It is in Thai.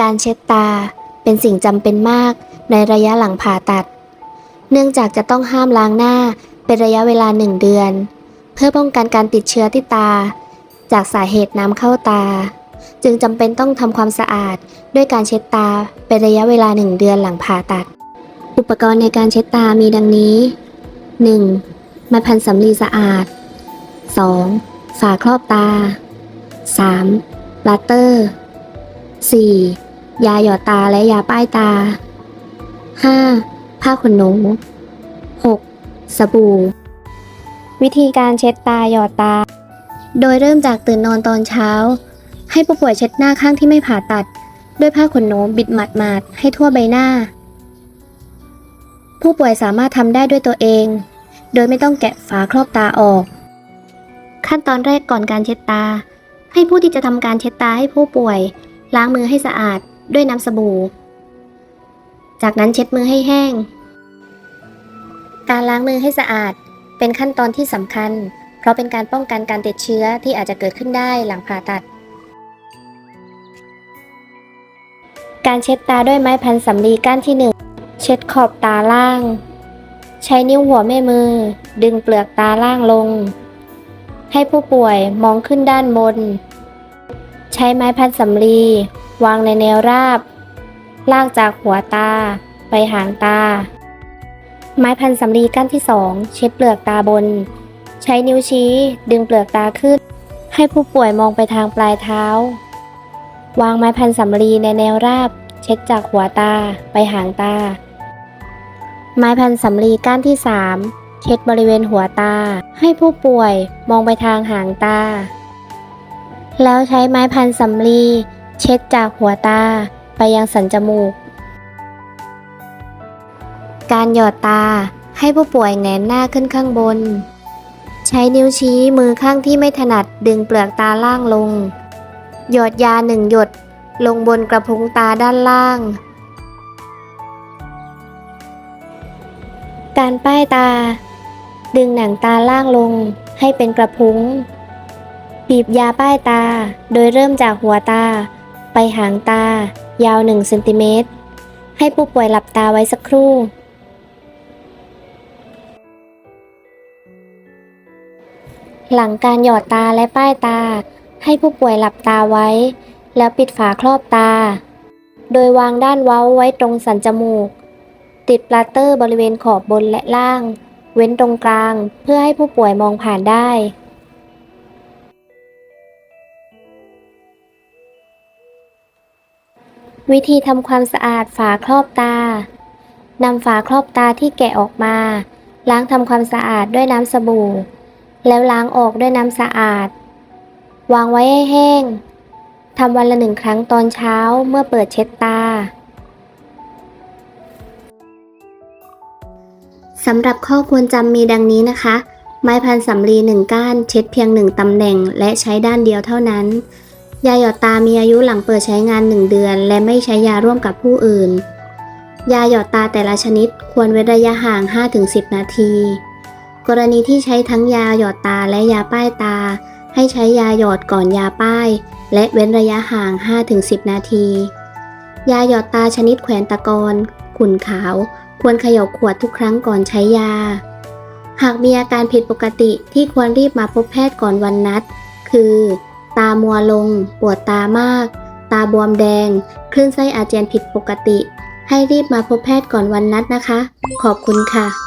การเช็ดตาเป็นสิ่งจำเป็นมากในระยะหลังผ่าตัด เนื่องจากจะต้องห้ามล้างหน้าเป็นระยะเวลาหนึ่งเดือน เพื่อป้องกันการติดเชื้อที่ตา จากสาเหตุน้ำเข้าตา จึงจำเป็นต้องทำความสะอาดด้วยการเช็ดตาเป็นระยะเวลาหนึ่งเดือนหลังผ่าตัด อุปกรณ์ในการเช็ดตามีดังนี้ 1. ไม้พันสำลีสะอาด 2. ฝาครอบตา 3. ลาสเตอร์ 4. ยาหยอดตาและยาป้ายตา 5. ผ้าขนหนู 6. สบู่ วิธีการเช็ดตาหยอดตา โดยเริ่มจากตื่นนอนตอนเช้า ให้ผู้ป่วยเช็ดหน้าข้างที่ไม่ผ่าตัด ด้วยผ้าขนหนูบิดหมาดๆให้ทั่วใบหน้า ผู้ป่วยสามารถทำได้ด้วยตัวเอง โดยไม่ต้องแกะฝาครอบตาออก ขั้นตอนแรกก่อนการเช็ดตา ให้ผู้ที่จะทำการเช็ดตาให้ผู้ป่วย ล้างมือให้สะอาด ด้วยน้ำสบู่ จากนั้นเช็ดมือให้แห้ง การล้างมือให้สะอาดเป็นขั้นตอนที่สำคัญ เพราะเป็นการป้องกันการติดเชื้อที่อาจจะเกิดขึ้นได้หลังผ่าตัด การเช็ดตาด้วยไม้พันสำลีก้านที่1เช็ดขอบตาล่าง ใช้นิ้วหัวแม่มือ ดึงเปลือกตาล่างลง ให้ผู้ป่วยมองขึ้นด้านบน ใช้ไม้พันสำลี วางในแนวราบ ลากจากหัวตา ไปหางตา ไม้พันสำลีก้านที่สองเช็ดเปลือกตาบน ใช้นิ้วชี้ ดึงเปลือกตาขึ้น ให้ผู้ป่วยมองไปทางปลายเท้า วางไม้พันสำลีในแนวราบ เช็ดจากหัวตา ไปหางตา ไม้พันสำลีก้านที่สามเช็ดบริเวณหัวตา ให้ผู้ป่วยมองไปทางหางตา แล้วใช้ไม้พันสำลี เช็ดจากหัวตาไปยังสันจมูก การหยอดตาให้ผู้ป่วยแหงนหน้าขึ้นข้างบน ใช้นิ้วชี้มือข้างที่ไม่ถนัดดึงเปลือกตาล่างลง หยอดยาหนึ่งหยดลงบนกระพุ้งตาด้านล่าง การป้ายตา ดึงหนังตาล่างลงให้เป็นกระพุ้งบีบยาป้ายตาโดยเริ่มจากหัวตา ไปหางตา ยาว1เซนติเมตร ให้ผู้ป่วยหลับตาไว้สักครู่ หลังการหยอดตาและป้ายตา ให้ผู้ป่วยหลับตาไว้ แล้วปิดฝาครอบตา โดยวางด้านเว้าไว้ตรงสันจมูก ติดปลาเตอร์บริเวณขอบบนและล่าง เว้นตรงกลางเพื่อให้ผู้ป่วยมองผ่านได้ วิธีทำความสะอาดฝาครอบตานำฝาครอบตาที่แกะออกมา ล้างทำความสะอาดด้วยน้ำสบู่ แล้วล้างออกด้วยน้ำสะอาด วางไว้ให้แห้งทำวันละหนึ่งครั้งตอนเช้าเมื่อเปิดเช็ดตาสำหรับข้อควรจำมีดังนี้นะคะ ไม้พันสำลีหนึ่งก้านเช็ดเพียงหนึ่งตำแหน่งและใช้ด้านเดียวเท่านั้น ยาหยอดตามีอายุหลังเปิดใช้งาน 1 เดือน และไม่ใช้ยาร่วมกับผู้อื่น ยาหยอดตาแต่ละชนิดควรเว้นระยะห่าง 5-10 นาที กรณีที่ใช้ทั้งยาหยอดตาและยาป้ายตา ให้ใช้ยาหยอดก่อนยาป้าย และเว้นระยะห่าง 5-10 นาที ยาหยอดตาชนิดแขวนตะกอนขุ่นขาว ควรเขย่าขวดทุกครั้งก่อนใช้ยา หากมีอาการผิดปกติที่ควรรีบมาพบแพทย์ก่อนวันนัด คือ ตามัวลง ปวดตามาก ตาบวมแดง คลื่นไส้อาเจียนผิดปกติ ให้รีบมาพบแพทย์ก่อนวันนัดนะคะ ขอบคุณค่ะ